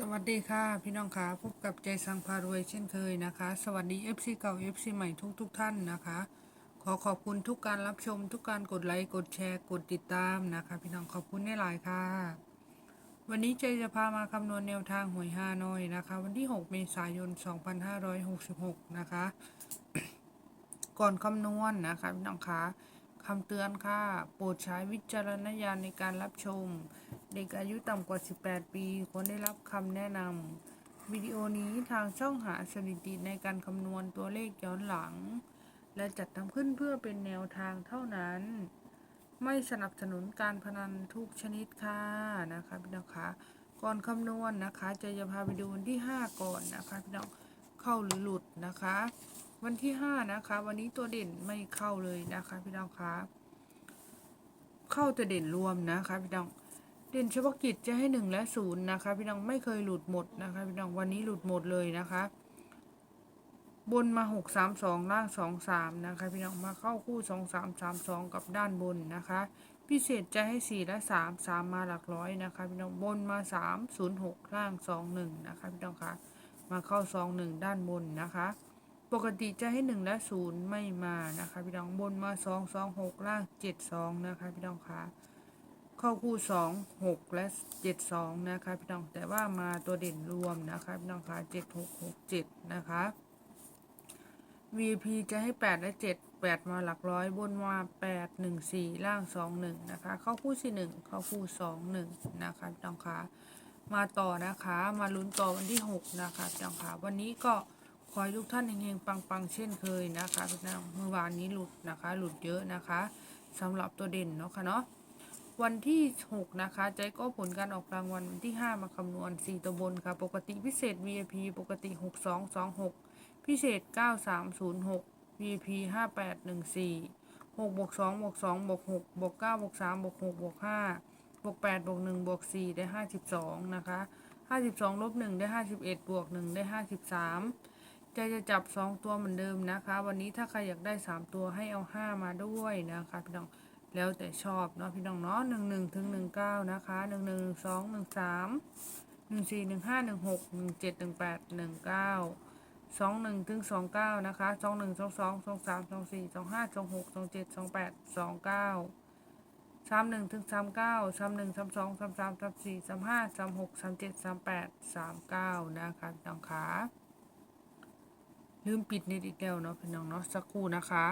สวัสดีค่ะ พี่น้องค่ะพบกับใจสังพารวยเช่นเคยนะคะ สวัสดี FC เก่า FC ใหม่ทุกทุกท่านนะคะ ขอขอบคุณทุกการรับชม ทุกการกดไลค์กดแชร์กดติดตามนะคะ พี่น้องขอบคุณในหลายค่ะ วันนี้ใจจะพามาคำนวณแนวทางหวยฮานอยนะคะ วันที่ 6 เมษายน 2566 นะคะ ก่อนคำนวณนะคะพี่น้องคะ คำเตือนค่ะ โปรดใช้วิจารณญาณในการรับชม เด็กอายุต่ำกว่า 18 ปีควรได้รับคำแนะนำวิดีโอนี้ทางช่องหาสถิติในการคำนวณตัวเลขย้อนหลัง และจัดทำขึ้นเพื่อเป็นแนวทางเท่านั้น ไม่สนับสนุนการพนันทุกชนิดค่ะนะคะพี่น้องคะก่อนคำนวณนะคะจะจะพาไปดูวันที่ 5 ก่อนนะคะพี่น้องเข้าหรือหลุดนะคะ วันที่5นะคะ วันนี้ตัวเด่นไม่เข้าเลยนะคะพี่น้องคะเข้าแต่เด่นรวมนะคะพี่น้อง เด่นเฉพาะกิจจะให้1และ0นย์นะคะ พี่น้องไม่เคยหลุดหมดนะคะพี่น้องวันนี้หลุดหมดเลยนะคะ บนมา6 3 2ล่าง2 3นะคะ พี่น้องมาเข้าคู่2 3 3 2กับด้านบนนะคะ พิเศษจะให้4และ3 3มสามมาหลักร้อยนะคะ พี่น้องบนมา3 0 6ล่าง2 1นะคะพี่น้องคะมาเข้า2 1ด้านบนนะคะ ปกติจะให้1และ0ไม่มานะคะพี่น้องบนมา2 2 6ล่าง7 2นะคะพี่น้องคะเข้าคู่2 6และ7 2นะคะพี่น้องแต่ว่ามาตัวเด่นรวมนะคะพี่น้องคะ7 6 6 7นะคะ VP จะให้8และ7 8มาหลักร้อยบนมา8 1 4ล่าง2 1นะคะ เข้าคู่ที่1เข้าคู่2 1นะคะพี่น้องคะมาต่อนะคะ มาลุ้นต่อวันที่6นะคะพี่น้องคะวันนี้ก็ ขอให้ทุกท่านเฮงๆปังๆ เช่นเคยนะคะพี่น้องเมื่อวานนี้หลุดนะคะ หลุดเยอะนะคะสำหรับตัวเด่นเนาะค่ะเนาะวันที่ 6 นะคะ ใจก็ผลการออกรางวัลวันที่ 5 มาคำนวณ 4 ตัวบนค่ะ ปกติพิเศษ VIP ปกติ 6226 พิเศษ 9306 VIP 5814 6บวก2บวก2บวก6บวก9บวก3บวก6บวก5บวก8บวก1บวก4ได้ 52 นะคะ 52ลบ1ได้ 51บวก1ได้ 53 ใจจะจับ2ตัวเหมือนเดิมนะคะ วันนี้ถ้าใครอยากได้3ตัวให้เอา5มาด้วยนะคะพี่น้องแล้วแต่ชอบเนาะพี่น้องเนาะหนึ่งหนึ่งถึงหนึ่งเก้านะคะหนึ่งหนึ่งสองหนึ่งสามหนึ่งสี่หนึ่งห้าหนึ่งหกหนึ่งเจ็ดหนึ่งแปดหนึ่งเก้าสองหนึ่งถึงสองเก้านะคะสองหนึ่งสองสองสองสามสองสี่สองห้าสองหกสองเจ็ดสองแปดสองเก้าสามหนึ่งถึงสามเก้าสามหนึ่งสามสองสามสามสามสี่สามห้าสามหกสามเจ็ดสามแปดสามเก้านะคะพี่น้องคะ ลืมปิดนิดอีกแล้วเนาะพี่น้องเนาะสักครู่นะคะ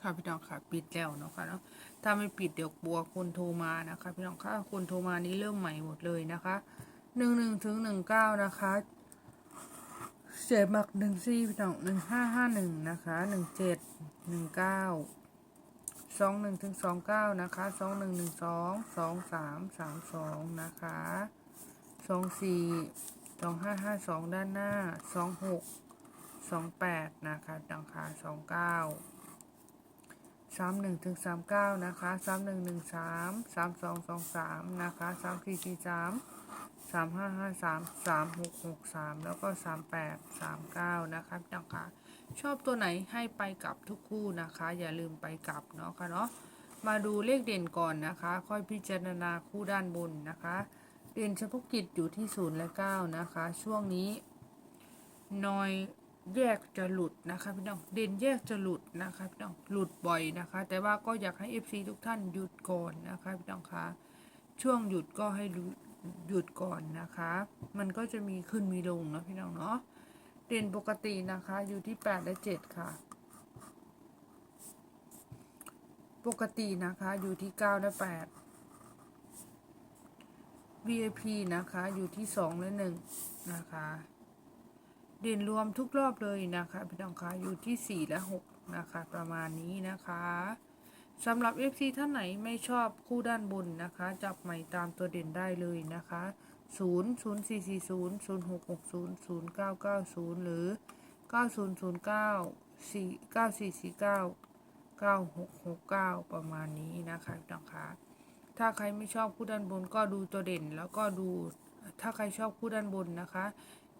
ค่ะพี่น้องค่ะปิดแล้วเนาะค่ะเนาะถ้าไม่ปิดเดี๋ยวกลัวคนโทรมานะคะ พี่น้องค่ะคนโทรมานี้เริ่มใหม่หมดเลยนะคะหนึ่งหนึ่งถึงหนึ่งเก้านะคะเสียบักหนึ่งสี่พี่น้องหนึ่งห้าห้าหนึ่งนะคะหนึ่งเจ็ดหนึ่งเก้าสองหนึ่งถึงสองเก้านะคะสองหนึ่งหนึ่งสองสองสามสามสองนะคะสองสี่สองห้าห้าสองด้านหน้าสองหก สองแปดนะคะดังค่ะสองเก้าสามหนึ่งถึงสามเก้านะคะสามหนึ่งหนึ่งสามสามสองสองสามนะคะสามสี่สี่สามสามห้าห้าสามสามหกหกสามแล้วก็สามแปดสามเก้านะคะพี่น้องคะชอบตัวไหนให้ไปกลับทุกคู่นะคะ อย่าลืมไปกลับเนาะค่ะเนาะมาดูเลขเด่นก่อนนะคะ ค่อยพิจารณาคู่ด้านบนนะคะ เด่นเฉพาะกิจอยู่ที่ศูนย์และเก้านะคะ ช่วงนี้นอย แยกจะหลุดนะคะพี่น้องเด่นแยกจะหลุดนะคะพี่น้องหลุดบ่อยนะคะ แต่ว่าก็อยากให้ FC ทุกท่านหยุดก่อนนะคะพี่น้องคะช่วงหยุดก็ให้หยุดก่อนนะคะ มันก็จะมีขึ้นมีลงนะพี่น้องเนาะเด่นปกตินะคะอยู่ที่8และ7ค่ะ ปกตินะคะอยู่ที่9และ8 VIP นะคะอยู่ที่2และ1นะคะ เด่นรวมทุกรอบเลยนะคะพี่น้องคะอยู่ที่ 4 และ 6 นะคะ ประมาณนี้นะคะสำหรับ FC ท่านไหนไม่ชอบคู่ด้านบนนะคะ จับใหม่ตามตัวเด่นได้เลยนะคะ0 0 4 4 0 0 6 6 0 0 9 9 0 หรือ 9009 4 9449 9669 ประมาณนี้นะคะพี่น้องคะถ้าใครไม่ชอบคู่ด้านบนก็ดูตัวเด่น แล้วก็ดูถ้าใครชอบคู่ด้านบนนะคะ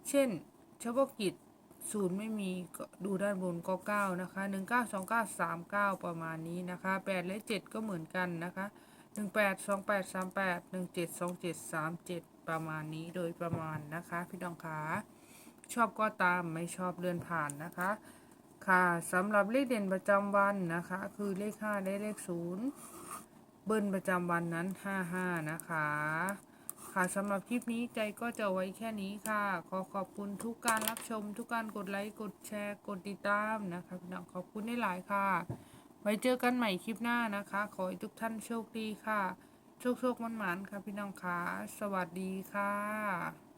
เช่น เฉพาะกิจศูนย์ไม่มีดูด้านบนก็เก้านะคะหนึ่งเก้าสองเก้าสามเก้าประมาณนี้นะคะแปดและเจ็ดก็เหมือนกันนะคะหนึ่งแปดสองแปดสามแปดหนึ่งเจ็ดสองเจ็ดสามเจ็ดประมาณนี้โดยประมาณนะคะพี่น้องคะชอบก็ตามไม่ชอบเลื่อนผ่านนะคะ ค่ะสำหรับเลขเด่นประจำวันนะคะ คือเลข 5 ได้เลข 0 เบิ้ลประจำวันนั้น 55 นะคะ ค่ะสำหรับคลิปนี้ใจก็จะไว้แค่นี้ค่ะ ขอขอบคุณทุกการรับชม ทุกการกดไลค์ กดแชร์ กดติดตามนะคะพี่น้องขอบคุณได้หลายค่ะ ไว้เจอกันใหม่คลิปหน้านะคะ ขอให้ทุกท่านโชคดีค่ะ โชคโชคมันหมานค่ะพี่น้องค่ะ สวัสดีค่ะ